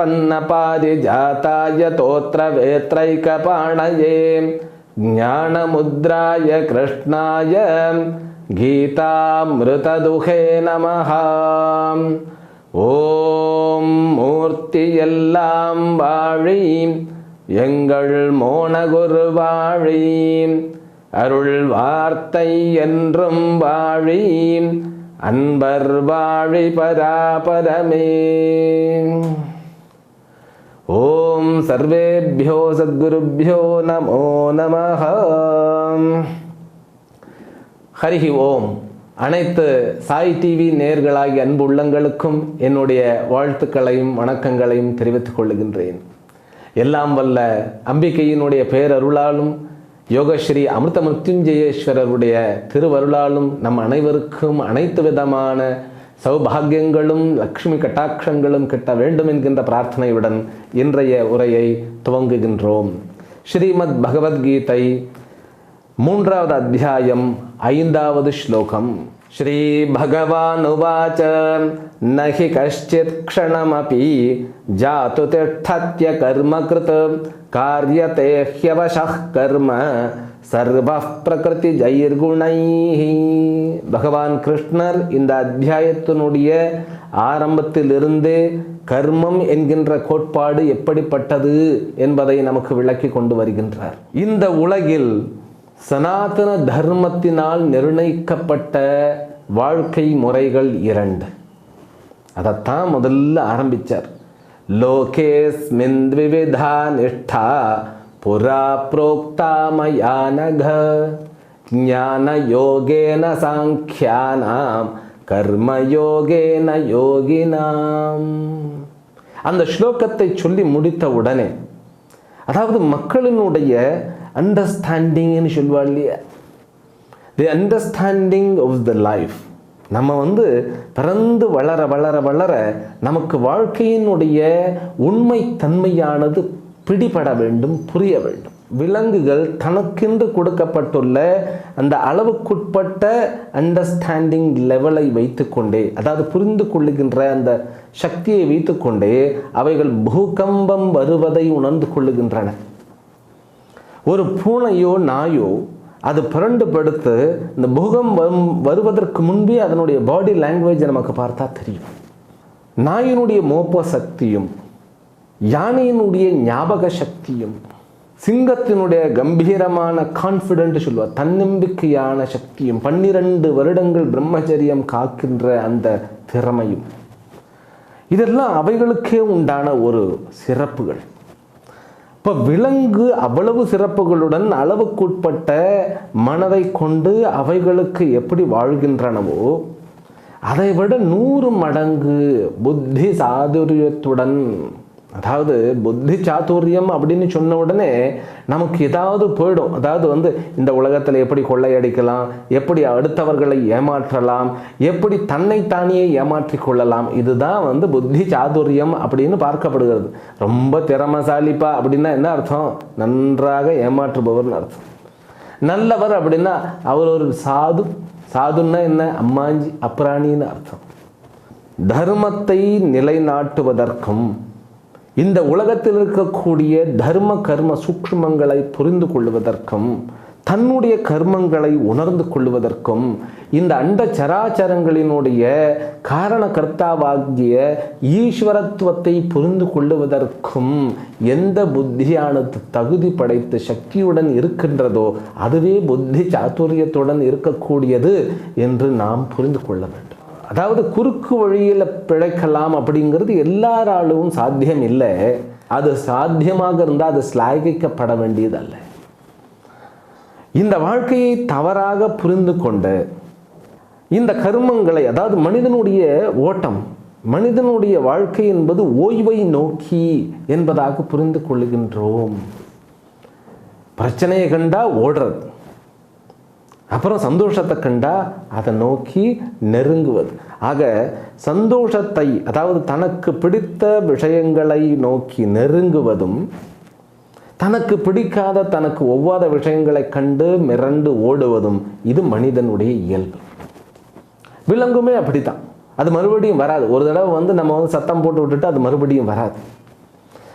प्रपन्नपारिजाताय तोत्रवेत्रैकपाणये ज्ञानमुद्राय कृष्णाय गीतामृतदुहे नमः ஓம் மூர்த்தி எல்லாம் வாழி எங்கள் மோனகுரு வாழி அருள் வார்த்தை என்றும் வாழி அன்பர் வாழி பராபரமே ஓம் சர்வேபியோ சத்குருபியோ நமோ நமः ஹரிஹி ஓம். அனைத்து சாய் டிவி நேர்களாகி அன்பு உள்ளங்களுக்கும் என்னுடைய வாழ்த்துக்களையும் வணக்கங்களையும் தெரிவித்துக் கொள்கின்றேன். எல்லாம் வல்ல அம்பிகையினுடைய பேரருளாலும் யோகஸ்ரீ அமிர்த மிருத்யுஞ்சயேஸ்வரருடைய திருவருளாலும் நம் அனைவருக்கும் அனைத்து விதமான சௌபாகியங்களும் லக்ஷ்மி கட்டாட்சங்களும் கிட்ட வேண்டும் என்கின்ற பிரார்த்தனையுடன் இன்றைய உரையை துவங்குகின்றோம். ஸ்ரீமத் பகவத்கீதை மூன்றாவது அத்தியாயம் ஐந்தாவது ஸ்லோகம். ஸ்ரீ பகவானுவாச்ச நஹி கஷ்டித் க்ஷணமபி ஜாத்து திஷ்டத்ய கர்ம கிருத் காரியதே ஹ்யவசः கர்ம சர்வ பிரகிருதி ஜெயிர்குணைஹி. பகவான் கிருஷ்ணர் இந்த அத்தியாயத்தினுடைய ஆரம்பத்திலிருந்து கர்மம் என்கின்ற கோட்பாடு எப்படிப்பட்டது என்பதை நமக்கு விளக்கி கொண்டு வருகின்றார். இந்த உலகில் சனாதன தர்மத்தினால் நிர்ணயிக்கப்பட்ட வாழ்க்கை முறைகள் இரண்டு. அதைத்தான் முதல்ல ஆரம்பித்தார் லோகேஸ்மின் விவிதா நிஷ்டா புரா புரோக்தா மயானக ஞான யோகேன சாங்கியானாம் கர்மயோகேன யோகினாம் அந்த ஸ்லோகத்தை சொல்லி முடித்த உடனே அதாவது மக்களினுடைய அண்டர்ஸ்டாண்டிங்னு சொல்லுவா இல்லையா? The understanding of the life நம்ம வந்து பிறந்து வளர வளர வளர நமக்கு வாழ்க்கையினுடைய உண்மை தன்மையானது பிடிபட வேண்டும் புரிய வேண்டும். விலங்குகள் தனக்கென்று கொடுக்கப்பட்டுள்ள அந்த அளவுக்குட்பட்ட அண்டர்ஸ்டாண்டிங் லெவலை வைத்துக்கொண்டே அதாவது புரிந்து கொள்ளுகின்ற அந்த சக்தியை வைத்துக்கொண்டே அவைகள் பூகம்பம் வருவதை உணர்ந்து கொள்ளுகின்றன. ஒரு பூனையோ நாயோ அது புரண்டு படுத்து இந்த பூகம் வருவதற்கு முன்பே அதனுடைய பாடி லாங்குவேஜை நமக்கு பார்த்தா தெரியும். நாயினுடைய மோப்ப சக்தியும் யானையினுடைய ஞாபக சக்தியும் சிங்கத்தினுடைய கம்பீரமான கான்ஃபிடென்ட் சொல்லுவார் தன்னம்பிக்கையான சக்தியும் பன்னிரண்டு வருடங்கள் பிரம்மச்சரியம் காக்கின்ற அந்த திறமையும். இதெல்லாம் அவைகளுக்கே உண்டான ஒரு சிறப்புகள். இப்போ விலங்கு அவ்வளவு சிறப்புகளுடன் அளவுக்குட்பட்ட மனதை கொண்டு அவைகளுக்கு எப்படி வாழ்கின்றனவோ அதை விட நூறு மடங்கு புத்தி சாதுரியத்துடன் அதாவது புத்தி சாதுரியம் அப்படின்னு சொன்ன உடனே நமக்கு ஏதாவது போயிடும். அதாவது வந்து இந்த உலகத்தில் எப்படி கொள்ளையடிக்கலாம் எப்படி அடுத்தவர்களை ஏமாற்றலாம் எப்படி தன்னைத்தானியே ஏமாற்றி கொள்ளலாம் இதுதான் வந்து புத்தி சாதுரியம் அப்படின்னு பார்க்கப்படுகிறது. ரொம்ப திறமசாலிப்பா அப்படின்னா என்ன அர்த்தம்? நன்றாக ஏமாற்றுபவர்னு அர்த்தம். நல்லவர் அப்படின்னா அவர் ஒரு சாது சாதுன்னா என்ன? அம்மாஞ்சி அப்ராணின்னு அர்த்தம். தர்மத்தை நிலைநாட்டுவதற்கும் இந்த உலகத்தில் இருக்கக்கூடிய தர்ம கர்ம சூக்ஷ்மங்களை புரிந்து கொள்வதற்கும் தன்னுடைய கர்மங்களை உணர்ந்து கொள்வதற்கும் இந்த அண்ட சராச்சரங்களினுடைய காரண கர்த்தாவாகிய ஈஸ்வரத்துவத்தை புரிந்து கொள்ளுவதற்கும் எந்த புத்தியானது தகுதி படைத்து சக்தியுடன் இருக்கின்றதோ அதுவே புத்தி சாத்துரியத்துடன் இருக்கக்கூடியது என்று நாம் புரிந்து கொள்ள வேண்டும். அதாவது குறுக்கு வழியில் பிழைக்கலாம் அப்படிங்கிறது எல்லாராலும் சாத்தியம் இல்லை. அது சாத்தியமாக இருந்தால் அது ஸ்லாகிக்கப்பட வேண்டியதல்ல. இந்த வாழ்க்கையை தவறாக புரிந்து கொண்டு இந்த கர்மங்களை அதாவது மனிதனுடைய ஓட்டம் மனிதனுடைய வாழ்க்கை என்பது ஓய்வை நோக்கி என்பதாக புரிந்து கொள்ளுகின்றோம். பிரச்சனையை கண்டா ஓடுறது. அப்புறம் சந்தோஷத்தை கண்டா அதை நோக்கி நெருங்குவது. ஆக சந்தோஷத்தை அதாவது தனக்கு பிடித்த விஷயங்களை நோக்கி நெருங்குவதும் தனக்கு பிடிக்காத தனக்கு ஒவ்வாத விஷயங்களை கண்டு மிரண்டு ஓடுவதும் இது மனிதனுடைய இயல்பு. விலங்குமே அப்படித்தான். அது மறுபடியும் வராது. ஒரு தடவை வந்து நம்ம வந்து சத்தம் போட்டு விட்டுட்டு அது மறுபடியும் வராது.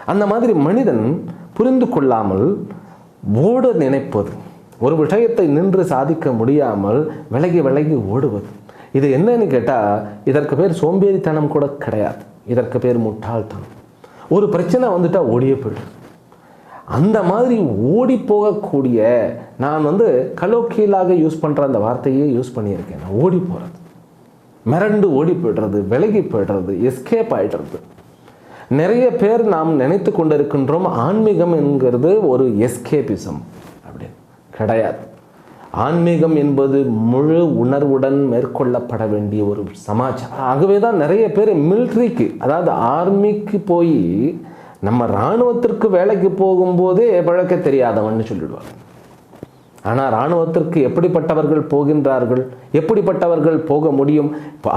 அந்த மாதிரி மனிதன் புரிந்து கொள்ளாமல் ஓட நினைப்பது. ஒரு விஷயத்தை நின்று சாதிக்க முடியாமல் விலகி விலகி ஓடுவது. இது என்னன்னு கேட்டால் இதற்கு பேர் சோம்பேறித்தனம் கூட கிடையாது. இதற்கு பேர் முட்டாள்தனம். ஒரு பிரச்சனை வந்துட்டால் ஓடியே போயிடும். அந்த மாதிரி ஓடி போகக்கூடிய நான் வந்து கலோக்கியலாக யூஸ் பண்ணுற அந்த வார்த்தையே யூஸ் பண்ணியிருக்கேன். நான் ஓடி போகிறது மிரண்டு ஓடி போய்டுறது விலகி போய்டுறது எஸ்கேப் ஆயிடுறது. நிறைய பேர் நாம் நினைத்து கொண்டிருக்கின்றோம் ஆன்மீகம் என்கிறது ஒரு எஸ்கேபிசம் கிடையாது. ஆன்மீகம் என்பது முழு உணர்வுடன் மேற்கொள்ளப்பட வேண்டிய ஒரு சமாச்சாரம். ஆகவே தான் நிறைய பேர் மிலிட்ரிக்கு அதாவது ஆர்மிக்கு போய் நம்ம இராணுவத்திற்கு வேலைக்கு போகும்போதே பழக்க தெரியாதவன்னு சொல்லிடுவாங்க. ஆனால் இராணுவத்திற்கு எப்படிப்பட்டவர்கள் போகின்றார்கள்? எப்படிப்பட்டவர்கள் போக முடியும்?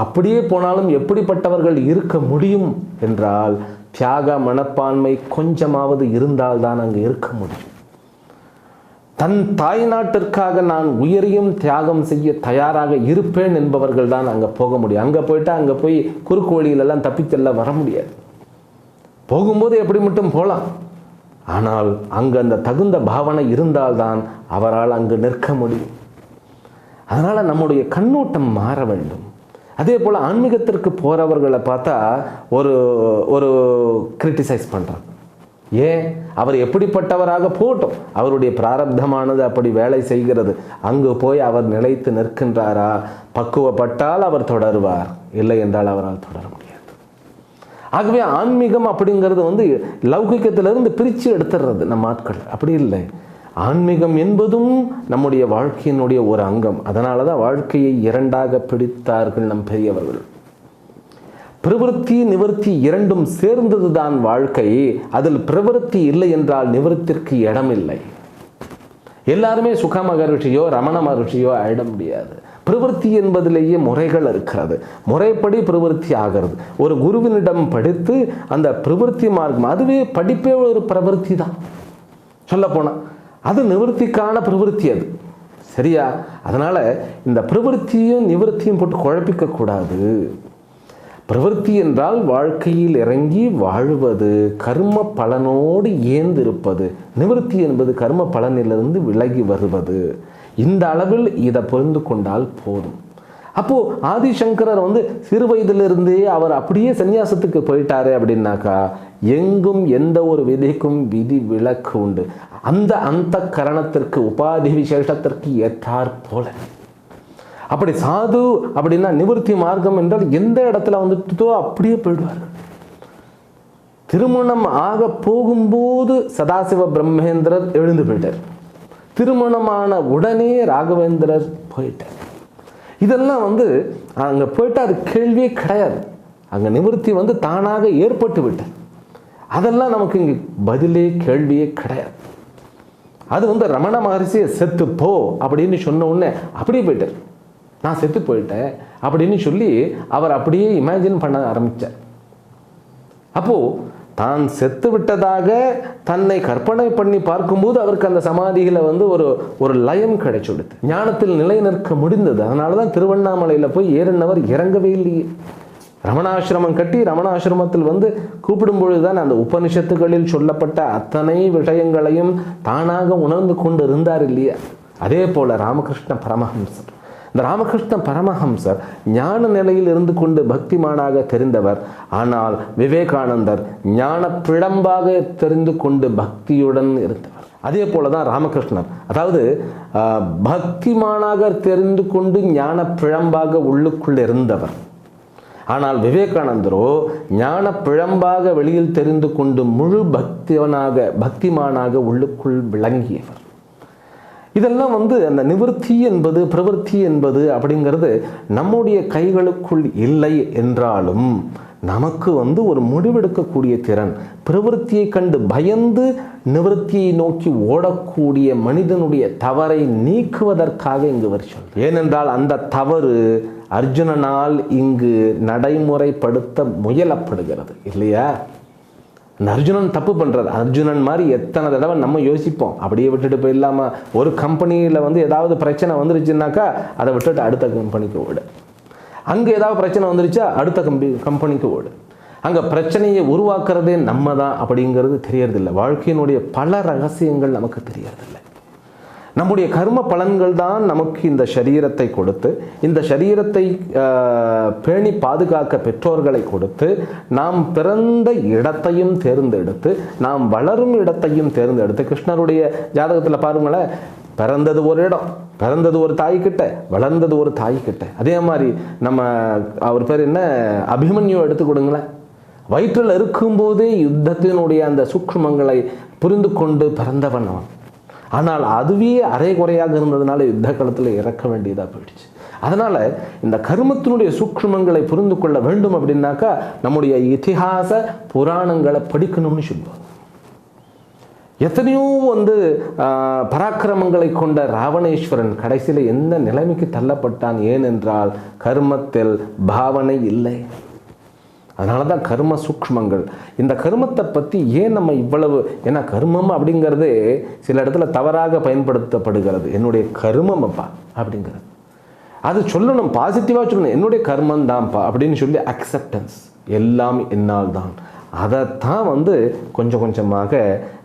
அப்படியே போனாலும் எப்படிப்பட்டவர்கள் இருக்க முடியும்? என்றால் தியாக மனப்பான்மை கொஞ்சமாவது இருந்தால்தான் அங்கே இருக்க முடியும். தன் தாய் நாட்டிற்காக நான் உயிரையும் தியாகம் செய்ய தயாராக இருப்பேன் என்பவர்கள் தான் அங்கே போக முடியும். அங்கே போயிட்டா அங்கே போய் குறுக்கு வழியிலெல்லாம் தப்பித்தெல்லாம் வர முடியாது. போகும்போது எப்படி மட்டும் போகலாம் ஆனால் அங்கு அந்த தகுந்த பாவனை இருந்தால்தான் அவரால் அங்கு நிற்க முடியும். அதனால் நம்முடைய கண்ணோட்டம் மாற வேண்டும். அதே போல் ஆன்மீகத்திற்கு போகிறவர்களை பார்த்தா ஒரு ஒரு கிரிட்டிசைஸ் பண்ணுறாங்க ஏன்? அவர் எப்படிப்பட்டவராக போட்டோம். அவருடைய பிராரப்தமானது அப்படி வேலை செய்கிறது. அங்கு போய் அவர் நிலைத்து நிற்கின்றாரா? பக்குவப்பட்டால் அவர் தொடருவார். இல்லை என்றால் அவரால் தொடர முடியாது. ஆகவே ஆன்மீகம் அப்படிங்கிறது வந்து லௌகிக்கத்திலிருந்து பிரித்து எடுத்துடுறது நம்ம ஆட்கள். அப்படி இல்லை. ஆன்மீகம் என்பதும் நம்முடைய வாழ்க்கையினுடைய ஒரு அங்கம். அதனால தான் வாழ்க்கையை இரண்டாக பிடித்தார்கள் நம் பெரியவர்கள். பிரவருத்தி நிவர்த்தி இரண்டும் சேர்ந்ததுதான் வாழ்க்கை. அதில் பிரவருத்தி இல்லை என்றால் நிவர்த்திற்கு இடமில்லை. எல்லாருமே சுக மகரிஷியோ ரமண மகரிஷியோ ஆயிட முடியாது. பிரவருத்தி என்பதிலேயே முறைகள் இருக்கிறது. முறைப்படி பிரவருத்தி ஆகிறது. ஒரு குருவினிடம் படித்து அந்த பிரவருத்தி மார்க்கம் அதுவே படிப்பே ஒரு பிரவருத்தி தான். சொல்ல அது நிவர்த்திக்கான பிரவருத்தி அது. சரியா? அதனால் இந்த பிரவருத்தியும் நிவர்த்தியும் போட்டு குழப்பிக்க கூடாது. பிரவருத்தி என்றால் வாழ்க்கையில் இறங்கி வாழ்வது கர்ம பலனோடு ஏந்திருப்பது. நிவர்த்தி என்பது கர்ம பலனிலிருந்து விலகி வருவது. இந்த அளவில் இதை புரிந்து கொண்டால் போதும். அப்போ ஆதிசங்கரர் வந்து சிறு வயதிலிருந்தே அவர் அப்படியே சன்னியாசத்துக்கு போயிட்டாரு அப்படின்னாக்கா எங்கும் எந்த ஒரு விதிக்கும் விதி விலக்கு உண்டு. அந்த அந்த கரணத்திற்கு உபாதி விசேஷத்திற்கு ஏற்றாற் போல. அப்படி சாது அப்படின்னா நிவர்த்தி மார்க்கம் என்றால் எந்த இடத்துல வந்துட்டோ அப்படியே போயிடுவார்கள் திருமணம் ஆக போகும்போது சதாசிவ பிரம்மேந்திரர் எழுந்து போயிட்டார். திருமணமான உடனே ராகவேந்திரர் போயிட்டார். இதெல்லாம் வந்து அங்கே போயிட்டு அது கேள்வியே கிடையாது. அங்கே நிவர்த்தி வந்து தானாக ஏற்பட்டு விட்டது அதெல்லாம் நமக்கு இங்கே பதிலே கேள்வியே கிடையாது. அது வந்து ரமண மகரிஷியை செத்து போ அப்படின்னு சொன்ன உடனே அப்படியே போயிட்டார். நான் செத்து போயிட்டேன் அப்படின்னு சொல்லி அவர் அப்படியே இமேஜின் பண்ண ஆரம்பித்தார் அப்போது தான் செத்து விட்டதாக தன்னை கற்பனை பண்ணி பார்க்கும்போது அவருக்கு அந்த சமாதியில் வந்து ஒரு ஒரு லயம் கிடைச்சுடுது. ஞானத்தில் நிலை நிற்க முடிந்தது. அதனால தான் திருவண்ணாமலையில் போய் ஏறினவர் இறங்கவே இல்லையே. ரமணாசிரமம் கட்டி ரமணாசிரமத்தில் வந்து கூப்பிடும் பொழுதுதான் அந்த உபனிஷத்துகளில் சொல்லப்பட்ட அத்தனை விஷயங்களையும் தானாக உணர்ந்து கொண்டு இருந்தார் இல்லையா? அதே போல ராமகிருஷ்ண பரமஹம்சர். இந்த ராமகிருஷ்ண பரமஹம்சர் ஞான நிலையில் இருந்து கொண்டு பக்திமானாக தெரிந்தவர். ஆனால் விவேகானந்தர் ஞான பிழம்பாக தெரிந்து கொண்டு பக்தியுடன் இருந்தவர். அதே போல தான் ராமகிருஷ்ணர். அதாவது பக்திமானாக தெரிந்து கொண்டு ஞான பிழம்பாக உள்ளுக்குள் இருந்தவர். ஆனால் விவேகானந்தரோ ஞான பிழம்பாக வெளியில் தெரிந்து கொண்டு முழு பக்திவனாக பக்திமானாக உள்ளுக்குள் விளங்கியவர். இதெல்லாம் வந்து அந்த நிவர்த்தி என்பது பிரவர்த்தி என்பது அப்படிங்கிறது நம்முடைய கைகளுக்குள் இல்லை என்றாலும் நமக்கு வந்து ஒரு முடிவெடுக்கக்கூடிய திறன். பிரவருத்தியை கண்டு பயந்து நிவர்த்தியை நோக்கி ஓடக்கூடிய மனிதனுடைய தவறை நீக்குவதற்காக இங்கு வருஷம் ஏனென்றால் அந்த தவறு அர்ஜுனனால் இங்கு நடைமுறைப்படுத்த முயலப்படுகிறது இல்லையா? அர்ஜுனன் தப்பு பண்ணுறது அர்ஜுனன் மாதிரி எத்தனை தடவை நம்ம யோசிப்போம். அப்படியே விட்டுட்டு போயிடலாமா? ஒரு கம்பெனியில் வந்து ஏதாவது பிரச்சனை வந்துருச்சுன்னாக்கா அதை விட்டுட்டு அடுத்த கம்பெனிக்கு ஓடு. அங்கே ஏதாவது பிரச்சனை வந்துருச்சா அடுத்த கம்பெனி கம்பெனிக்கு ஓடு. அங்கே பிரச்சனையை உருவாக்குறதே நம்ம தான் அப்படிங்கிறது தெரியறதில்லை. வாழ்க்கையினுடைய பல ரகசியங்கள் நமக்கு தெரியறதில்லை. நம்முடைய கர்ம பலன்கள் தான் நமக்கு இந்த சரீரத்தை கொடுத்து இந்த சரீரத்தை பேணி பாதுகாக்க பெற்றோர்களை கொடுத்து நாம் பிறந்த இடத்தையும் தேர்ந்தெடுத்து நாம் வளரும் இடத்தையும் தேர்ந்தெடுத்து கிருஷ்ணருடைய ஜாதகத்தில் பாருங்களேன் பிறந்தது ஒரு இடம் பிறந்தது ஒரு தாய்கிட்ட வளர்ந்தது ஒரு தாய்கிட்ட. அதே மாதிரி நம்ம அவர் பேர் என்ன? அபிமன்யு எடுத்து கொடுங்களேன். வயிற்றில் இருக்கும்போதே யுத்தத்தினுடைய அந்த சூக்ஷ்மங்களை புரிந்து கொண்டு பிறந்தவன் அவன். ஆனால் அதுவே அரைகுறையாக இருந்ததுனால யுத்த காலத்தில் இறக்க வேண்டியதாக போயிடுச்சு. அதனால் இந்த கருமத்தினுடைய சூக்ஷ்மங்களை புரிந்து கொள்ள வேண்டும் அப்படின்னாக்கா நம்முடைய இதிகாச புராணங்களை படிக்கணும்னு சொல்லுவாங்க. எத்தனையோ வந்து ஆஹ், பராக்கிரமங்களை கொண்ட ராவணேஸ்வரன் கடைசியில் எந்த நிலைமைக்கு தள்ளப்பட்டான் ஏனென்றால் கர்மத்தில் பாவனை இல்லை. அதனால தான் கர்ம சூக்ஷ்மங்கள். இந்த கர்மத்தை பற்றி ஏன் நம்ம இவ்வளவு ஏன்னா கர்மம் அப்படிங்கிறதே சில இடத்துல தவறாக பயன்படுத்தப்படுகிறது. என்னுடைய கர்மம் அப்பா அப்படிங்கிறது. அது சொல்லணும் பாசிட்டிவாக சொல்லணும். என்னுடைய கர்மம் தான்ப்பா அப்படின்னு சொல்லி அக்செப்டன்ஸ் எல்லாம் என்னால் தான் அதைத்தான் வந்து கொஞ்சம் கொஞ்சமாக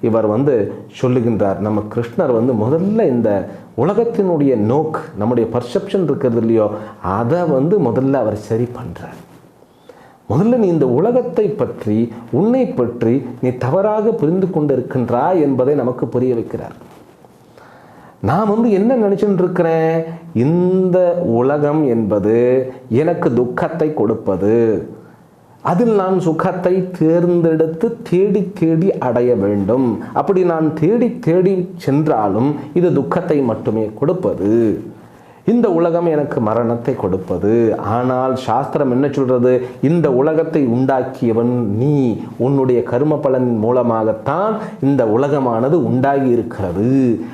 இவர் வந்து சொல்லுகின்றார். நம்ம கிருஷ்ணர் வந்து முதல்ல இந்த உலகத்தினுடைய நோக்கு நம்முடைய பர்செப்ஷன் இருக்கிறது இல்லையோ அதை வந்து முதல்ல அவர் சரி பண்ணுறார் முதல்ல நீ இந்த உலகத்தை பற்றி உன்னை பற்றி நீ தவறாக புரிந்து கொண்டிருக்கின்றாய் என்பதை நமக்கு புரிய வைக்கிறார். நான் வந்து என்ன நினைச்சுட்டு இருக்கிறேன் இந்த உலகம் என்பது எனக்கு துக்கத்தை கொடுப்பது. அதில் நான் சுகத்தை தேர்ந்தெடுத்து தேடி தேடி அடைய வேண்டும். அப்படி நான் தேடி தேடி சென்றாலும் இது துக்கத்தை மட்டுமே கொடுப்பது. இந்த உலகம் எனக்கு மரணத்தை கொடுப்பது. ஆனால் சாஸ்திரம் என்ன சொல்கிறது இந்த உலகத்தை உண்டாக்கியவன் நீ. உன்னுடைய கரும பலனின் மூலமாகத்தான் இந்த உலகமானது உண்டாகி இருக்கிறது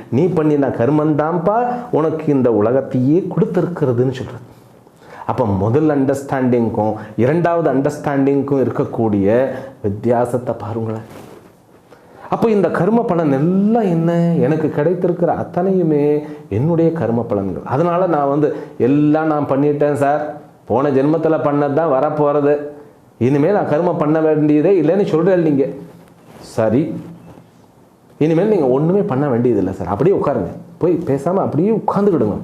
நீ பண்ணின கர்மந்தான்ப்பா உனக்கு இந்த உலகத்தையே கொடுத்திருக்கிறதுன்னு சொல்கிறது அப்போ முதல் அண்டர்ஸ்டாண்டிங்க்கும் இரண்டாவது அண்டர்ஸ்டாண்டிங்க்கும் இருக்கக்கூடிய வித்தியாசத்தை பாருங்களேன். அப்போ இந்த கர்ம பலன் எல்லாம் என்ன? எனக்கு கிடைத்திருக்கிற அத்தனையுமே என்னுடைய கர்ம பலன்கள் அதனால் நான் வந்து எல்லாம் நான் பண்ணிட்டேன் சார் போன ஜென்மத்தில் பண்ணது தான் வரப்போகிறது இனிமேல் நான் கர்ம பண்ண வேண்டியதே இல்லைன்னு சொல்கிறேன் நீங்கள் சரி. இனிமேல் நீங்கள் ஒன்றுமே பண்ண வேண்டியதில்லை சார் அப்படியே உட்காருங்க. போய் பேசாமல் அப்படியே உட்காந்துக்கிடுங்க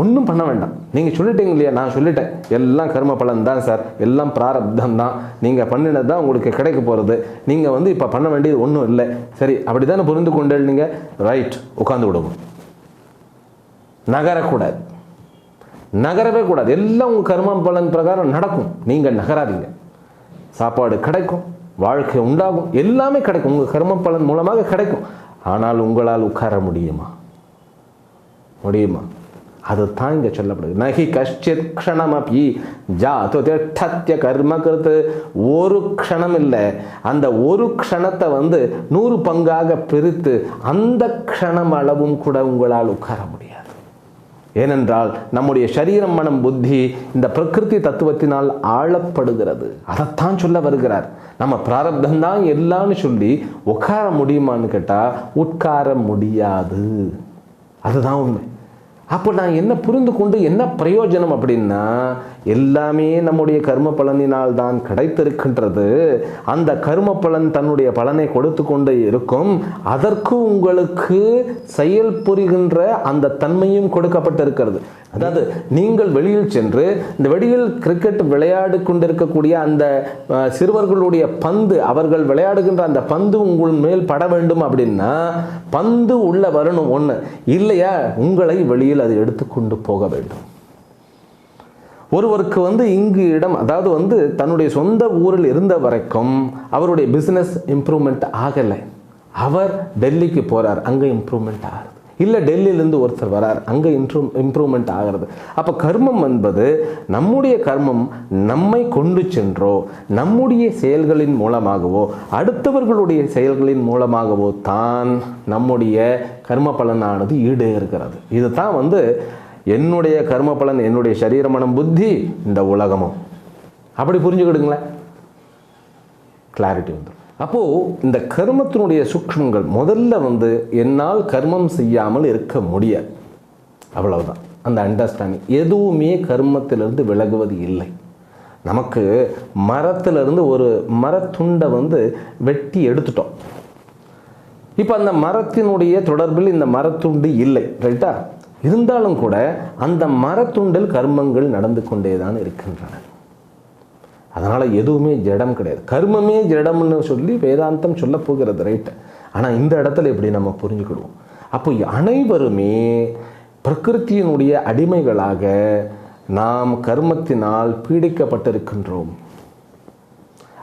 ஒன்றும் பண்ண வேண்டாம். நீங்கள் சொல்லிட்டீங்க இல்லையா? நான் சொல்லிட்டேன். எல்லாம் கர்ம பலன் தான் சார். எல்லாம் பிராரப்தம் தான். நீங்கள் பண்ணினது தான் உங்களுக்கு கிடைக்க போகிறது நீங்கள் வந்து இப்போ பண்ண வேண்டியது ஒன்றும் இல்லை. சரி அப்படி தானே புரிந்து கொண்டு நீங்கள் ரைட் உட்காந்து விடுவோம். நகரக்கூடாது. நகரவே கூடாது. எல்லாம் உங்கள் கர்ம பலன் பிரகாரம் நடக்கும். நீங்கள் நகராதீங்க. சாப்பாடு கிடைக்கும். வாழ்க்கை உண்டாகும். எல்லாமே கிடைக்கும். உங்கள் கர்ம பலன் மூலமாக கிடைக்கும். ஆனால் உங்களால் உட்கார முடியுமா? முடியுமா? அதுதான் இங்கே சொல்லப்படுது நகி கஷ்டித் க்ஷணமபி ஜாத்து திஷ்டத்ய கர்ம கருத்து ஒரு க்ஷணம் இல்லை அந்த ஒரு க்ஷணத்தை வந்து நூறு பங்காக பிரித்து அந்த க்ஷணம் அளவும் கூட உங்களால் உட்கார முடியாது ஏனென்றால் நம்முடைய சரீரம் மனம் புத்தி இந்த பிரகிருதி தத்துவத்தினால் ஆளப்படுகிறது அதைத்தான் சொல்ல வருகிறார் நம்ம பிராரப்தந்தான் எல்லாம்னு சொல்லி உட்கார முடியுமான்னு கேட்டால் உட்கார முடியாது அதுதான் உண்மை அப்போ நான் என்ன புரிந்து கொண்டு என்ன பிரயோஜனம் அப்படின்னா எல்லாமே நம்முடைய கர்ம பலனினால் தான் கிடைத்திருக்கின்றது. அந்த கர்ம பலன் தன்னுடைய பலனை கொடுத்து கொண்டே இருக்கும். அதற்கு உங்களுக்கு செயல் புரிகின்ற அந்த தன்மையும் கொடுக்கப்பட்டிருக்கிறது. அதாவது நீங்கள் வெளியில் சென்று இந்த வெளியில் கிரிக்கெட் விளையாடு கொண்டிருக்கக்கூடிய அந்த சிறுவர்களுடைய பந்து அவர்கள் விளையாடுகின்ற அந்த பந்து உங்கள் மேல் பட வேண்டும் அப்படின்னா பந்து உள்ள வரணும் ஒன்று இல்லையா? உங்களை வெளியில் அது எடுத்துக்கொண்டு போக வேண்டும். ஒருவருக்கு வந்து இங்கு இடம் அதாவது வந்து தன்னுடைய சொந்த ஊரில் இருந்த வரைக்கும் அவருடைய பிஸ்னஸ் இம்ப்ரூவ்மெண்ட் ஆகலை. அவர் டெல்லிக்கு போகிறார் அங்கே இம்ப்ரூவ்மெண்ட் ஆகுது. இல்லை டெல்லியிலேருந்து ஒருத்தர் வரார் அங்கே இம்ப்ரூவ் இம்ப்ரூவ்மெண்ட் ஆகிறது. அப்போ கர்மம் என்பது நம்முடைய கர்மம் நம்மை கொண்டு சென்றோ நம்முடைய செயல்களின் மூலமாகவோ அடுத்தவர்களுடைய செயல்களின் மூலமாகவோ தான் நம்முடைய கர்ம பலனானது ஈடேறுகிறது. இதுதான் வந்து என்னுடைய கர்ம பலன் என்னுடைய சரீர மனம் புத்தி இந்த உலகமும். அப்படி புரிஞ்சுக்கிடுங்களேன். கிளாரிட்டி வந்துடும் அப்போது இந்த கர்மத்தினுடைய சூக்ஷ்மங்கள் முதல்ல வந்து என்னால் கர்மம் செய்யாமல் இருக்க முடியாது. அவ்வளவுதான். அந்த அண்டர்ஸ்டாண்டிங் எதுவுமே கர்மத்திலிருந்து விலகுவது இல்லை. நமக்கு மரத்திலிருந்து ஒரு மரத்துண்டை வந்து வெட்டி எடுத்துட்டோம். இப்போ அந்த மரத்தினுடைய தொடர்பில் இந்த மரத்துண்டு இல்லை ரைட்டா இருந்தாலும் கூட அந்த மரத்துண்டில் கர்மங்கள் நடந்து கொண்டே தான் இருக்கின்றன. அதனால் எதுவுமே ஜடம் கிடையாது. கர்மமே ஜடம்னு சொல்லி வேதாந்தம் சொல்ல போகிறது ரைட்டு ஆனால் இந்த இடத்துல இப்படி நம்ம புரிஞ்சுக்கிடுவோம்? அப்போ அனைவருமே பிரகிருத்தியினுடைய அடிமைகளாக நாம் கர்மத்தினால் பீடிக்கப்பட்டிருக்கின்றோம்.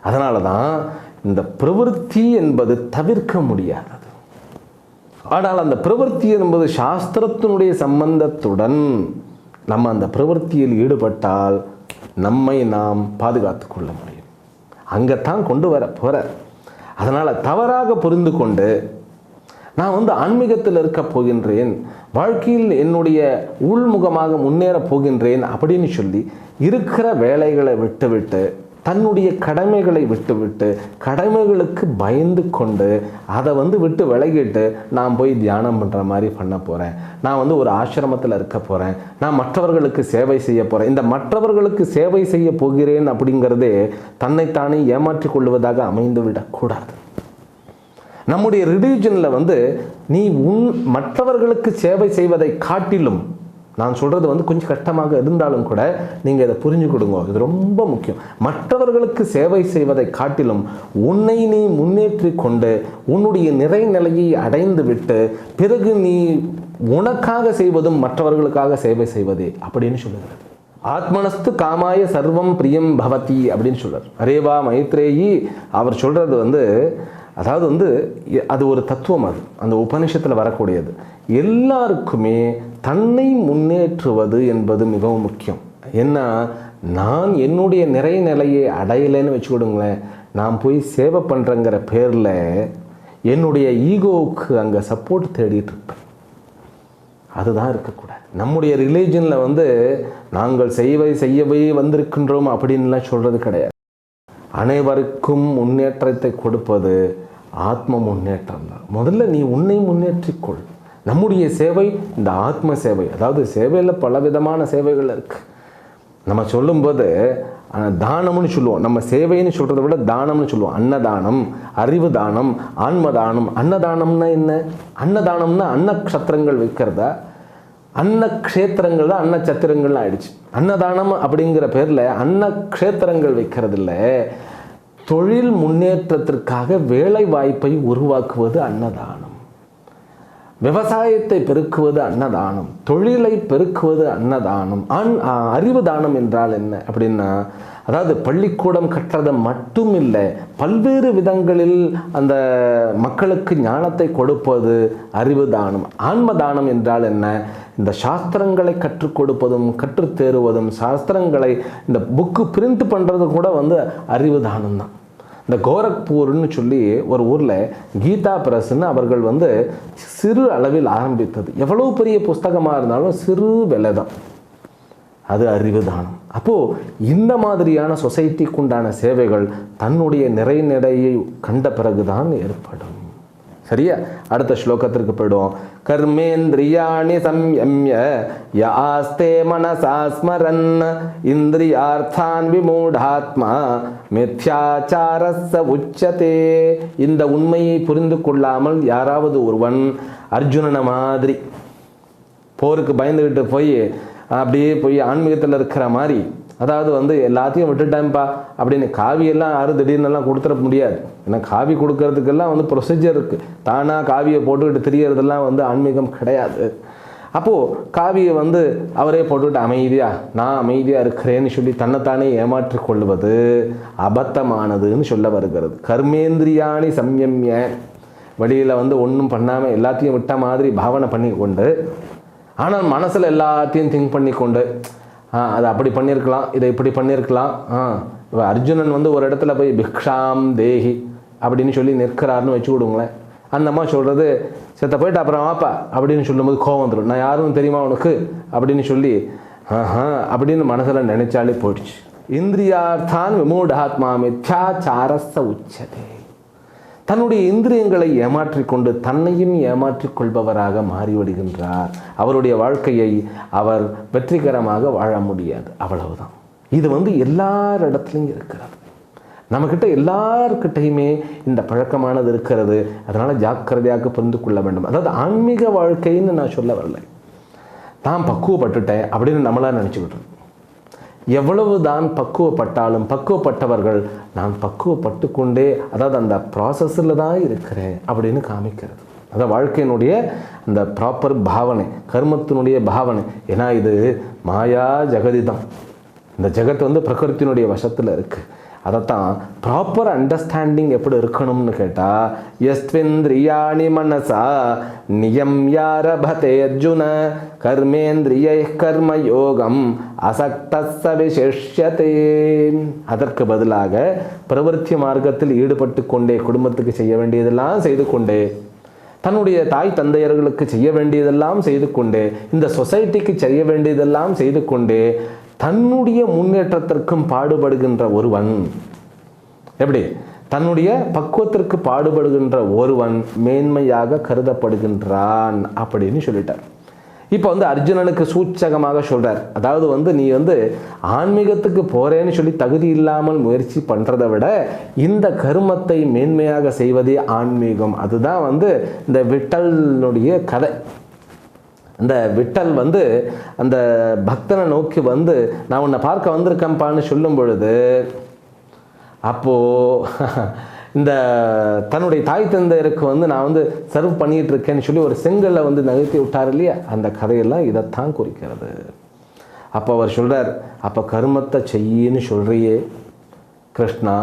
அதனால தான் இந்த பிரவൃத்தி என்பது தவிர்க்க முடியாது. ஆனால் அந்த பிரவர்த்தி என்பது சாஸ்திரத்தினுடைய சம்பந்தத்துடன் நம்ம அந்த பிரவர்த்தியில் ஈடுபட்டால் நம்மை நாம் பாதுகாத்து கொள்ள முடியும். அங்கே தான் கொண்டு வர போகிற அதனால் தவறாக புரிந்து கொண்டு நான் வந்து ஆன்மீகத்தில் இருக்க போகின்றேன் வாழ்க்கையில் என்னுடைய உள்முகமாக முன்னேறப் போகின்றேன் அப்படின்னு சொல்லி இருக்கிற வேலைகளை விட்டுவிட்டு தன்னுடைய கடமைகளை விட்டுவிட்டு கடமைகளுக்கு பயந்து கொண்டு அதை வந்து விட்டு விலகிட்டு நான் போய் தியானம் பண்ணுற மாதிரி பண்ண போகிறேன் நான் வந்து ஒரு ஆசிரமத்தில் இருக்க போகிறேன் நான் மற்றவர்களுக்கு சேவை செய்ய போகிறேன் இந்த மற்றவர்களுக்கு சேவை செய்ய போகிறேன் அப்படிங்கிறதே தன்னைத்தானே ஏமாற்றிக் கொள்வதாக அமைந்து விடக்கூடாது நம்முடைய ரிலீஜனில் வந்து நீ உன் மற்றவர்களுக்கு சேவை செய்வதை காட்டிலும் நான் சொல்கிறது வந்து கொஞ்சம் கஷ்டமாக இருந்தாலும் கூட நீங்கள் இதை புரிஞ்சு கொடுங்க இது ரொம்ப முக்கியம். மற்றவர்களுக்கு சேவை செய்வதை காட்டிலும் உன்னை நீ முன்னேற்றி கொண்டு உன்னுடைய நிறைநிலையை அடைந்து விட்டு பிறகு நீ உனக்காக செய்வதும் மற்றவர்களுக்காக சேவை செய்வதே அப்படின்னு சொல்லுகிறது ஆத்மனஸ்து காமாய சர்வம் பிரியம் பவதி அப்படின்னு சொல்றார். அரேவா மைத்ரேயி. அவர் சொல்றது வந்து அதாவது வந்து அது ஒரு தத்துவம் அது. அந்த உபனிஷத்தில் வரக்கூடியது. எல்லாருக்குமே தன்னை முன்னேற்றுவது என்பது மிகவும் முக்கியம். ஏன்னா நான் என்னுடைய நிறை நிலையை அடையலைன்னு வச்சுக்கிடுங்களேன். நான் போய் சேவை பண்ணுறேங்கிற பேரில் என்னுடைய ஈகோவுக்கு அங்கே சப்போர்ட் தேடிட்டு இருப்பேன். அதுதான் இருக்கக்கூடாது. நம்முடைய ரிலீஜனில் வந்து நாங்கள் செய்வை செய்யவே வந்திருக்கின்றோம் அப்படின்லாம் சொல்கிறது கிடையாது. அனைவருக்கும் முன்னேற்றத்தை கொடுப்பது ஆத்ம முன்னேற்றம் தான். முதல்ல நீ உன்னை முன்னேற்றிக்கொள். நம்முடைய சேவை இந்த ஆத்ம சேவை அதாவது சேவையில் பலவிதமான சேவைகள் இருக்குது நம்ம சொல்லும்போது தானம்னு சொல்லுவோம். நம்ம சேவைன்னு சொல்கிறத விட தானம்னு சொல்லுவோம். அன்னதானம் அறிவு தானம் ஆன்ம தானம் அன்னதானம்னா என்ன? அன்னதானம்னா அன்னக்ஷத்திரங்கள் வைக்கிறதா? அன்னக்ஷேத்திரங்கள் தான் அன்னச்சத்திரங்கள்லாம் ஆயிடுச்சு. அன்னதானம் அப்படிங்கிற பேரில் அன்னக்ஷேத்திரங்கள் வைக்கிறதில்ல. தொழில் முன்னேற்றத்திற்காக வேலை வாய்ப்பை உருவாக்குவது அன்னதானம். விவசாயத்தை பெருக்குவது அன்னதானம் தொழிலை பெருக்குவது அன்னதானம் அன் அறிவு தானம் என்றால் என்ன அப்படின்னா அதாவது பள்ளிக்கூடம் கட்டுறது மட்டும் இல்லை பல்வேறு விதங்களில் அந்த மக்களுக்கு ஞானத்தை கொடுப்பது அறிவு தானம் ஆன்ம தானம் என்றால் என்ன? இந்த சாஸ்திரங்களை கற்றுக் கொடுப்பதும் கற்றுத் சாஸ்திரங்களை இந்த புக்கு பிரிண்ட் பண்ணுறது கூட வந்து அறிவு தானம் தான் இந்த கோரக்பூர்னு சொல்லி ஒரு ஊரில் கீதா பிரஸ்ன்னு அவர்கள் வந்து சிறு அளவில் ஆரம்பித்தது. எவ்வளோ பெரிய புஸ்தகமாக இருந்தாலும் சிறு விலை தான். அது அறிவு தானம் அப்போது இந்த மாதிரியான சொசைட்டிக்கு உண்டான சேவைகள் தன்னுடைய நிறைநடையை கண்ட பிறகுதான் ஏற்படும். சரியா? அடுத்த ஸ்லோகத்திற்கு போயிடுவோம். கர்மேந்திரியாணி சம்யம்ய யாஸ்தே மனசா ஸ்மரன் இந்திரியார்த்தான் விமூடாத்மா மித்யாச்சாரஸ உச்சதே. இந்த உண்மையை புரிந்து கொள்ளாமல் யாராவது ஒருவன் அர்ஜுனனை மாதிரி போருக்கு பயந்துக்கிட்டு போய் அப்படியே போய் ஆன்மீகத்தில் இருக்கிற மாதிரி அதாவது வந்து எல்லாத்தையும் விட்டுட்டேன்ப்பா அப்படின்னு காவியெல்லாம் யாரும் திடீர்னுலாம் கொடுத்துட முடியாது. ஏன்னா காவி கொடுக்கறதுக்கெல்லாம் வந்து ப்ரொசீஜர் இருக்குது தானாக காவியை போட்டுக்கிட்டு திரியறதெல்லாம் வந்து ஆன்மீகம் கிடையாது. அப்போது காவியை வந்து அவரே போட்டுக்கிட்டு அமைதியாக நான் அமைதியாக இருக்கிறேன்னு சொல்லி தன்னைத்தானே ஏமாற்றிக் கொள்வது அபத்தமானதுன்னு சொல்ல வருகிறது. கர்மேந்திரியாணி சம்யம்ய. வெளியில் வந்து ஒன்றும் பண்ணாமல் எல்லாத்தையும் விட்ட மாதிரி பாவனை பண்ணி கொண்டு ஆனால் மனசில் எல்லாத்தையும் திங்க் பண்ணி கொண்டு அதை அப்படி பண்ணியிருக்கலாம் இதை இப்படி பண்ணியிருக்கலாம் ஆ அர்ஜுனன் வந்து ஒரு இடத்துல போய் பிக்ஷாம் தேஹி அப்படின்னு சொல்லி நிற்கிறாருன்னு வச்சு விடுங்களேன். அந்த அம்மா சொல்கிறது செத்த போயிட்டு அப்புறம் வாப்பா அப்படின்னு சொல்லும்போது கோவம் வந்துடும் நான் யாரும் தெரியுமா உனக்கு? அப்படின்னு சொல்லி ஆஹா அப்படின்னு மனசில் நினைச்சாலே போயிடுச்சு. இந்திரியார்த்தான் விமூடாத்மா மித்யாச்சாரஸ்த உச்சதே. தன்னுடைய இந்திரியங்களை ஏமாற்றிக்கொண்டு தன்னையும் ஏமாற்றிக் கொள்பவராக மாறிவிடுகின்றார். அவருடைய வாழ்க்கையை அவர் வெற்றிகரமாக வாழ முடியாது. அவ்வளவுதான். இது வந்து எல்லார் இடத்துலையும் இருக்கிறது. நம்மக்கிட்ட எல்லார்கிட்டையுமே இந்த பழக்கமானது இருக்கிறது. அதனால் ஜாக்கிரதையாக புரிந்து கொள்ள வேண்டும். அதாவது ஆன்மீக வாழ்க்கைன்னு நான் சொல்ல வரல. தான் பக்குவப்பட்டுட்டேன் அப்படின்னு நம்மளாக நினச்சிக்கிட்டோம். எவ்வளவு தான் பக்குவப்பட்டாலும் பக்குவப்பட்டவர்கள் நான் பக்குவப்பட்டு கொண்டே அதாவது அந்த ப்ராசஸில் தான் இருக்கிறேன் அப்படின்னு காமிக்கிறது. அந்த வாழ்க்கையினுடைய அந்த ப்ராப்பர் பாவனை கர்மத்தினுடைய பாவனை. ஏன்னா இது மாயா ஜெகதிதான். இந்த ஜெகத் வந்து பிரகிருத்தினுடைய வசத்தில் இருக்குது அதைத்தான் ப்ராப்பர் அண்டர்ஸ்டாண்டிங் எப்படி இருக்கணும்னு கேட்டால் எஸ்விந்திரியாணி மனசா நியம் யாரபதே அர்ஜுன கர்மேந்திரிய கர்ம யோகம் அசக்தச விசேஷத்தே அதற்கு பதிலாக பிரவருத்தி மார்க்கத்தில் ஈடுபட்டு கொண்டே குடும்பத்துக்கு செய்ய வேண்டியதெல்லாம் செய்து கொண்டே தன்னுடைய தாய் தந்தையர்களுக்கு செய்ய வேண்டியதெல்லாம் செய்து கொண்டு இந்த சொசைட்டிக்கு செய்ய வேண்டியதெல்லாம் செய்து கொண்டே தன்னுடைய முன்னேற்றத்திற்கும் பாடுபடுகின்ற ஒருவன். எப்படி? தன்னுடைய பக்குவத்திற்கு பாடுபடுகின்ற ஒருவன் மேன்மையாக கருதப்படுகின்றான் அப்படின்னு சொல்லிட்டார். இப்போ வந்து அர்ஜுனனுக்கு சூச்சகமாக சொல்கிறார் அதாவது வந்து நீ வந்து ஆன்மீகத்துக்கு போகிறேன்னு சொல்லி தகுதி இல்லாமல் முயற்சி பண்ணுறதை விட இந்த கருமத்தை மேன்மையாக செய்வதே ஆன்மீகம். அதுதான் வந்து இந்த விட்டலினுடைய கதை. அந்த விட்டல் வந்து அந்த பக்தனை நோக்கி வந்து நான் உன்னை பார்க்க வந்திருக்கேன்ப்பான்னு சொல்லும் பொழுது அப்போது இந்த தன்னுடைய தாய் தந்தையருக்கு வந்து நான் வந்து சர்வ் பண்ணிட்டு இருக்கேன்னு சொல்லி ஒரு செங்கலை வந்து நகர்த்தி விட்டார் இல்லையா? அந்த கதையெல்லாம் இதைத்தான் குறிக்கிறது. அப்போ அவர் சொல்கிறார் அப்போ கர்மத்தை செய்யின்னு சொல்கிறியே கிருஷ்ணா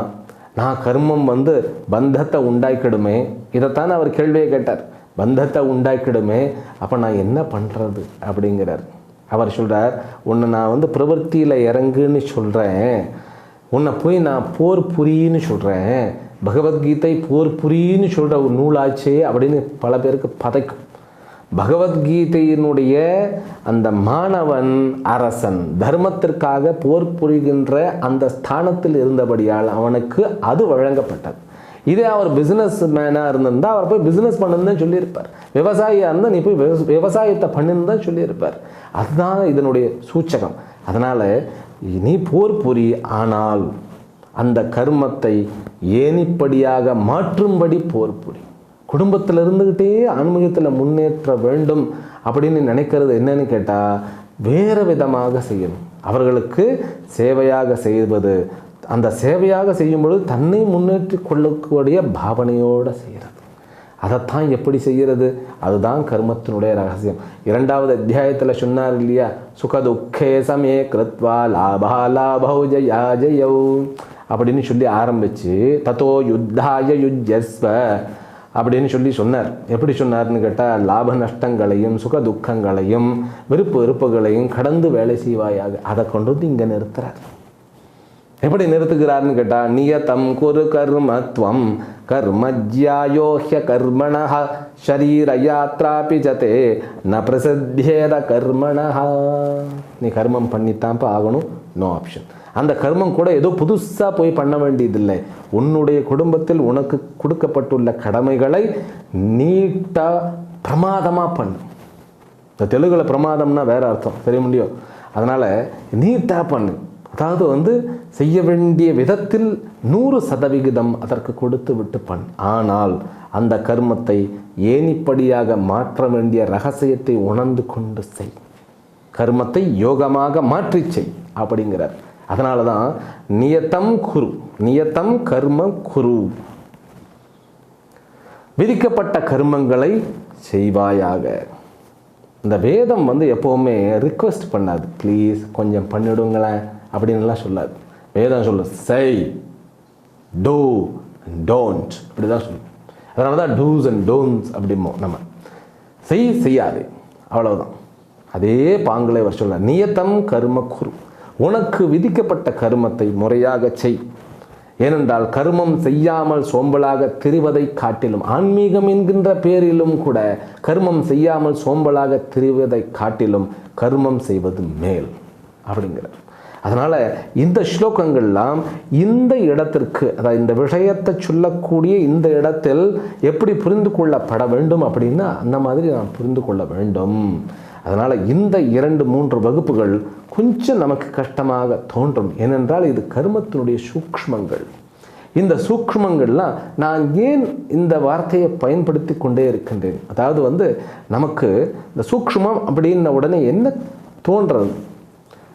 நான் கர்மம் வந்து பந்தத்தை உண்டாக்கிடுமே. இதைத்தான் அவர் கேள்வியை கேட்டார். பந்தத்தை உண்டாக்கிடுமே அப்போ நான் என்ன பண்ணுறது அப்படிங்கிறார். அவர் சொல்கிறார் உன்னை நான் வந்து பிரவர்த்தியில் இறங்குன்னு சொல்கிறேன் உன்னை போய் நான் போர் புரியுன்னு சொல்கிறேன் பகவத்கீதை போர் புரின்னு சொல்கிற ஒரு நூலாச்சே அப்படின்னு பல பேருக்கு பதைக்கும். பகவத்கீதையினுடைய அந்த மாணவன் அரசன் தர்மத்திற்காக போர் புரிகின்ற அந்த ஸ்தானத்தில் இருந்தபடியால் அவனுக்கு அது வழங்கப்பட்டது. இதே அவர் பிஸ்னஸ் மேனாக இருந்திருந்தால் அவர் போய் பிஸ்னஸ் பண்ணுன்னு தான் சொல்லியிருப்பார். விவசாயியாக இருந்தால் நீ போய் விவசாயத்தை பண்ணுன்னு தான் சொல்லியிருப்பார். அதுதான் இதனுடைய சூச்சகம். அதனால் நீ போர் புரி ஆனால் அந்த கர்மத்தை ஏனிப்படியாக மாற்றும்படி போர் புரி. குடும்பத்தில் இருந்துக்கிட்டே ஆன்மீகத்தில் முன்னேற்ற வேண்டும் அப்படின்னு நினைக்கிறது என்னன்னு கேட்டால் வேறு விதமாக செய்யணும். அவர்களுக்கு சேவையாக செய்வது அந்த சேவையாக செய்யும் பொழுது தன்னை முன்னேற்றி கொள்ளக்கூடிய பாவனையோடு செய்கிறது அதைத்தான் எப்படி செய்கிறது அதுதான் கர்மத்தினுடைய ரகசியம். இரண்டாவது அத்தியாயத்தில் சொன்னார் இல்லையா? சுகதுக்கே சமே கிருத்வா லாபா லாபௌ ஜயா ஜயௌ. அப்படின்னு சொல்லி ஆரம்பித்து தத்தோ யுத்தாய யுஜஸ்வ அப்படின்னு சொல்லி சொன்னார். எப்படி சொன்னார்னு கேட்டால் லாப நஷ்டங்களையும் சுக துக்கங்களையும் விருப்பு வெறுப்புகளையும் கடந்து வேலை செய்வாயாக. அதை கொண்டு வந்து இங்கே நிறுத்துறார். எப்படி நிறுத்துகிறார்னு கேட்டால் நியதம் குரு கர்மத்வம் கர்மஜ்யாயோஹ்ய கர்மண ஷரீர யாத்ராபி ஜதே ந பிரசித்தேத கர்மணா நீ கர்மம் பண்ணித்தான்ப்பா ஆகணும் நோ ஆப்ஷன் அந்த கர்மம் கூட ஏதோ புதுசாக போய் பண்ண வேண்டியதில்லை. உன்னுடைய குடும்பத்தில் உனக்கு கொடுக்கப்பட்டுள்ள கடமைகளை நீட்டாக பிரமாதமாக பண்ணு. இந்த தெலுங்கில் பிரமாதம்னா வேறு அர்த்தம் தெரிய முடியும் அதனால் நீட்டாக பண்ணு. அதாவது வந்து செய்ய வேண்டிய விதத்தில் நூறு சதவிகிதம் அதற்கு கொடுத்து விட்டு பண் ஆனால் அந்த கர்மத்தை ஏனிப்படியாக மாற்ற வேண்டிய ரகசியத்தை உணர்ந்து கொண்டு செய். கர்மத்தை யோகமாக மாற்றி செய் அப்படிங்கிறார். அதனால தான் நியத்தம் குரு நியத்தம் கர்ம குரு. விதிக்கப்பட்ட கர்மங்களை செய்வாயாக. இந்த வேதம் வந்து எப்போவுமே ரிக்வெஸ்ட் பண்ணாது. ப்ளீஸ் கொஞ்சம் பண்ணிவிடுங்களேன் அப்படின்னுலாம் சொல்லாது. வேதம் சொல்லும் செய் டூ டோன்ட் இப்படி தான் சொல்லும். அதனால தான் டூஸ் அண்ட் டோன்ஸ் அப்படிமோ நம்ம. செய் செய்யாது. அவ்வளவுதான். அதே பாங்களை வர சொல்ல நியத்தம் கர்ம குரு. உனக்கு விதிக்கப்பட்ட கருமத்தை முறையாக செய். ஏனென்றால் கருமம் செய்யாமல் சோம்பலாக திரிவதை காட்டிலும் ஆன்மீகம் என்கின்ற பேரிலும் கூட கர்மம் செய்யாமல் சோம்பலாக திரிவதை காட்டிலும் கர்மம் செய்வது மேல் அப்படிங்கிறார். அதனால் இந்த ஸ்லோகங்கள்லாம் இந்த இடத்திற்கு அதாவது இந்த விஷயத்தை சொல்லக்கூடிய இந்த இடத்தில் எப்படி புரிந்து கொள்ளப்பட வேண்டும் அப்படின்னா அந்த மாதிரி நாம் புரிந்து கொள்ள வேண்டும். அதனால் இந்த இரண்டு மூன்று வகுப்புகள் கொஞ்சம் நமக்கு கஷ்டமாக தோன்றும். ஏனென்றால் இது கர்மத்தினுடைய சூக்ஷ்மங்கள். இந்த சூக்ஷ்மங்கள்லாம் நான் ஏன் இந்த வார்த்தையை பயன்படுத்தி கொண்டே இருக்கின்றேன்? அதாவது வந்து நமக்கு இந்த சூக்ஷ்மம் அப்படின்ன உடனே என்ன தோன்றது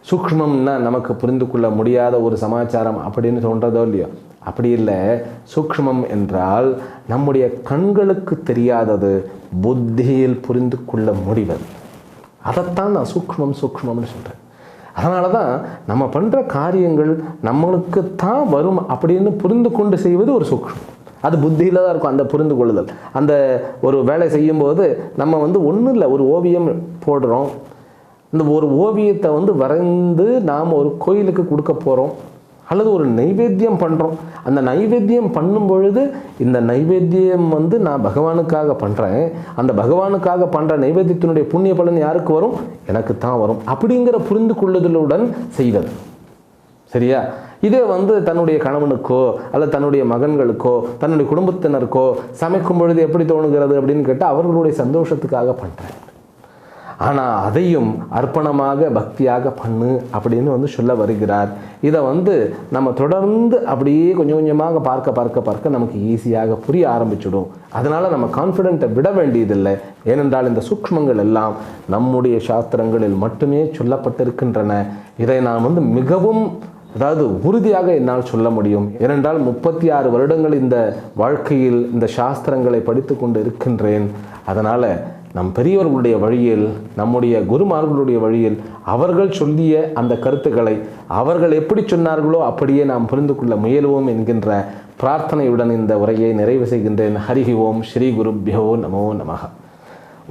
சூக்மம்னா நமக்கு புரிந்து கொள்ள முடியாத ஒரு சமாச்சாரம் அப்படின்னு சொல்கிறதோ இல்லையோ? அப்படி இல்லை. சூக்ஷ்மம் என்றால் நம்முடைய கண்களுக்கு தெரியாதது புத்தியில் புரிந்து கொள்ள முடிவது. அதைத்தான் நான் சூக்மம் சூக்ஷ்மம்னு சொல்கிறேன் அதனால தான் நம்ம பண்ணுற காரியங்கள் நம்மளுக்கு தான் வரும் அப்படின்னு புரிந்து கொண்டு செய்வது ஒரு சூக்ஷ்மம். அது புத்தியில் தான் இருக்கும் அந்த புரிந்து கொள்ளுதல். அந்த ஒரு வேலை செய்யும்போது நம்ம வந்து ஒன்றும் இல்லை ஒரு ஓவியம் போடுறோம். இந்த ஒரு ஓவியத்தை வந்து வரைந்து நாம் ஒரு கோயிலுக்கு கொடுக்க போகிறோம் அல்லது ஒரு நைவேத்தியம் பண்ணுறோம் அந்த நைவேத்தியம் பண்ணும் பொழுது இந்த நைவேத்தியம் வந்து நான் பகவானுக்காக பண்ணுறேன் அந்த பகவானுக்காக பண்ணுற நைவேத்தியத்தினுடைய புண்ணிய பலன் யாருக்கு வரும்? எனக்கு தான் வரும். அப்படிங்கிற புரிந்து கொள்ளுதலுடன் செய்வது சரியா? இதே வந்து தன்னுடைய கணவனுக்கோ அல்லது தன்னுடைய மகன்களுக்கோ தன்னுடைய குடும்பத்தினருக்கோ சமைக்கும் பொழுது எப்படி தோணுகிறது அப்படின்னு கேட்டால் அவர்களுடைய சந்தோஷத்துக்காக பண்ணுறேன் ஆனால் அதையும் அர்ப்பணமாக பக்தியாக பண்ணு அப்படின்னு வந்து சொல்ல வருகிறார். இதை வந்து நம்ம தொடர்ந்து அப்படியே கொஞ்சம் கொஞ்சமாக பார்க்க பார்க்க பார்க்க நமக்கு ஈஸியாக புரிய ஆரம்பிச்சிடும். அதனால் நம்ம கான்ஃபிடென்ட்டை விட வேண்டியதில்லை. ஏனென்றால் இந்த சூக்ஷ்மங்கள் எல்லாம் நம்முடைய சாஸ்திரங்களில் மட்டுமே சொல்லப்பட்டிருக்கின்றன. இதை நான் வந்து மிகவும் அதாவது உறுதியாக என்னால் சொல்ல முடியும். ஏனென்றால் முப்பத்தி ஆறு வருடங்கள் இந்த வாழ்க்கையில் இந்த சாஸ்திரங்களை படித்து கொண்டு இருக்கின்றேன். அதனால் நம் பெரியவர்களுடைய வழியில் நம்முடைய குருமார்களுடைய வழியில் அவர்கள் சொல்லிய அந்த கருத்துக்களை அவர்கள் எப்படி சொன்னார்களோ அப்படியே நாம் புரிந்து கொள்ள முயலுவோம் என்கின்ற பிரார்த்தனையுடன் இந்த உரையை நிறைவு செய்கின்றேன். ஹரிஹி ஓம். ஸ்ரீ குருபியோ நமோ நமக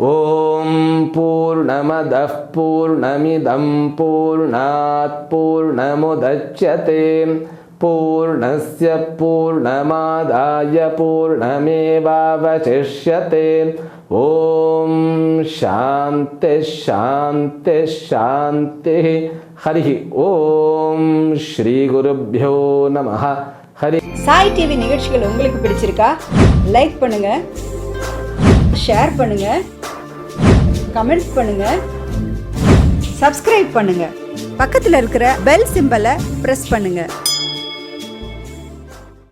ஓம் பூர்ணமத பூர்ணமிதம் பூர்ணாத் பூர்ணமுதட்சதே பூர்ணஸ்ய பூர்ணமாதாய பூர்ணமேவாவசிஷ்யते ஓம் சாந்தி சாந்தி சாந்தி. ஹரி ஓம் ஸ்ரீ குருப்பியோ நம ஹரி சாய் டிவி நிகழ்ச்சிகள் உங்களுக்கு பிடிச்சிருக்கா? லைக் பண்ணுங்க. ஷேர் பண்ணுங்க. கமெண்ட்ஸ் பண்ணுங்க. சப்ஸ்கிரைப் பண்ணுங்க. பக்கத்தில் இருக்கிற பெல் சிம்பலை ப்ரெஸ் பண்ணுங்கள்